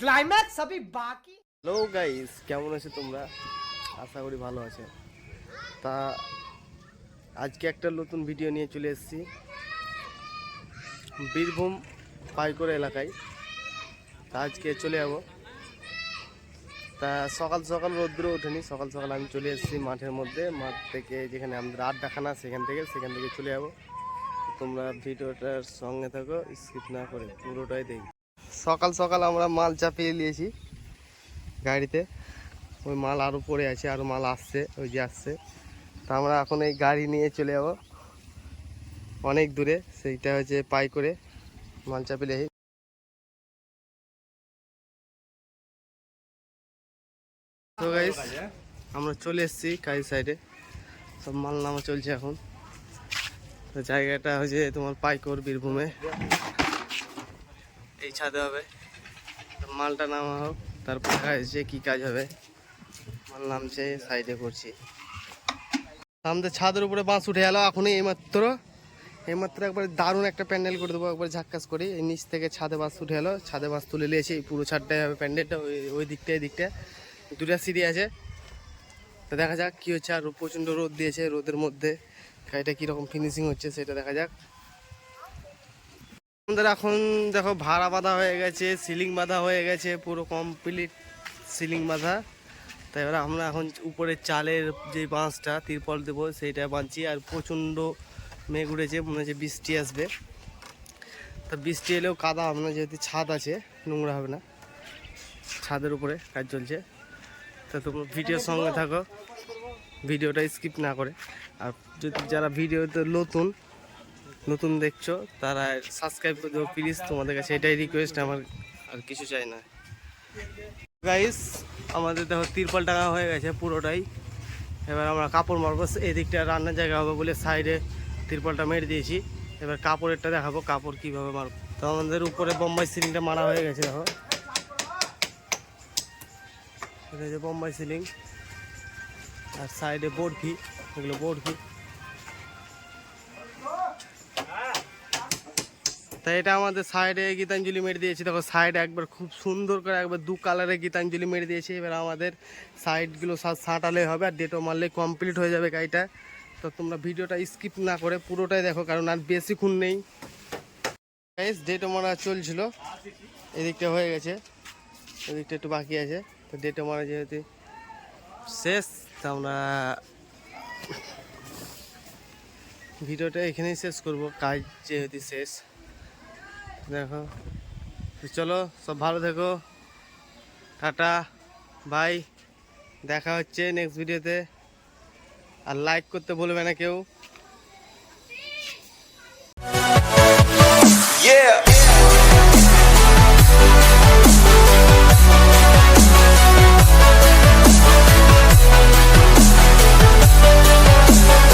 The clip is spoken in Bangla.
ক্লাইম্যাক্স সবই বাকি হ্যালো গাইস কেমন আছো তোমরা? আশা করি ভালো আছে। তা, আজকে একটা নতুন ভিডিও নিয়ে চলে এসেছি। বীরভূম পাইকোড়া এলাকায়। তা, আজকে চলে যাব। তা, সকাল সকাল রোদ্র ওঠেনি, সকাল সকাল আমি চলে এসেছি মাঠের মধ্যে। মাঠ থেকে যেখানে আমাদের আড্ডাখানা সেখান থেকে সেখান থেকে চলে যাব। তোমরা ভিডিওটার সঙ্গে থাকো স্কিপ না করে পুরোটাই দেখবে। সকাল সকাল আমরা মাল চাপিয়ে নিয়েছি গাড়িতে। ওই মাল আরও পড়ে আছে আরও মাল আসছে, ওই যে আসছে। তা আমরা এখন এই গাড়ি নিয়ে চলে যাব। অনেক দূরে, সেইটা হচ্ছে পাই করে মাল চাপিলে তো আমরা চলে এসেছি কাজ সাইডে সব মাল নামা চলছে এখন। তো জায়গাটা হচ্ছে তোমার পাইকর বীরভূমে। এই ছাদে হবে। মালটা নামা হোক, তারপর দেখা যাচ্ছে কী কাজ হবে। মাল নামছে সাইডে করছি আমাদের ছাদের উপরে বাঁশ উঠে গেল এখনই এইমাত্র। এইমাত্র একবার দারুণ একটা প্যান্ডেল করে দেবো, একবার ঝাক্কাস করি। এই নিচ থেকে ছাদে বাঁশ উঠে গেলো ছাদে বাঁশ তুলে নিয়েছি পুরো ছাদটাই হবে প্যান্ডেলটা ওই ওই দিকটা এই দিকটা। দুটা সিঁড়ি আছে। তো দেখা যাক কী হচ্ছে, আর প্রচণ্ড রোদ দিয়েছে, রোদের মধ্যে। গাড়িটা কীরকম ফিনিশিং হচ্ছে, সেটা দেখা যাক। আমাদের এখন দেখো ভাড়া বাঁধা হয়ে গেছে সিলিং বাঁধা হয়ে গেছে, পুরো কমপ্লিট সিলিং বাঁধা। তাই এবার আমরা এখন উপরে চালের যে বাঁশটা তিরপল দেবো, সেইটা বাঁধছি আর প্রচণ্ড মেঘ উঠেছে, মনে হচ্ছে বৃষ্টি আসবে। তা বৃষ্টি এলেও কাদা হবে না যেহেতু ছাদ আছে, নোংরা হবে না। ছাদের উপরে কাজ চলছে। তা তোমরা ভিডিওর সঙ্গে থাকো, ভিডিওটা স্কিপ না করে। আর যদি যারা ভিডিওতে নতুন নতুন দেখছ, তারা সাবস্ক্রাইব করে দেবো প্লিজ তোমাদের কাছে এটাই রিকোয়েস্ট আমার আর কিছু চাই না। গাইস আমাদের দেখো তিরপল টাকা হয়ে গেছে পুরোটাই। এবার আমরা কাপড় মারবো, এদিকটা রান্নার জায়গা হবে বলে সাইডে তিরপলটা মেরে দিয়েছি। এবার কাপড়েরটা দেখাবো, কাপড় কীভাবে মারবো। তো আমাদের উপরে বোম্বাই সিলিংটা মারা হয়ে গেছে, দেখো। এটা হচ্ছে বোম্বাই সিলিং। আর সাইডে বোর্ড ফি এগুলো বোর্ড তাই এটা আমাদের সাইডে গীতাঞ্জলি মেরে দিয়েছি। দেখো, সাইড একবার খুব সুন্দর করে একবার দু কালারে গীতাঞ্জলি মেরে দিয়েছি। এবার আমাদের সাইডগুলো সাঁটালে হবে আর ডেটও মারলে কমপ্লিট হয়ে যাবে গাড়িটা। তো তোমরা ভিডিওটা স্কিপ না করে পুরোটাই দেখো, কারণ আর বেশিক্ষণ নেই। ডেটও মারা চলছিল। এদিকটা হয়ে গেছে। এদিকটা একটু বাকি আছে। তো ডেটও মারা যেহেতু শেষ, তা আমরা ভিডিওটা এখানেই শেষ করব। কাজ যেহেতু শেষ। দেখো। চলো, সব ভালো থেকো। টাটা ভাই দেখা হচ্ছে নেক্সট ভিডিওতে আর লাইক করতে বলবে না কেউ। Yeah!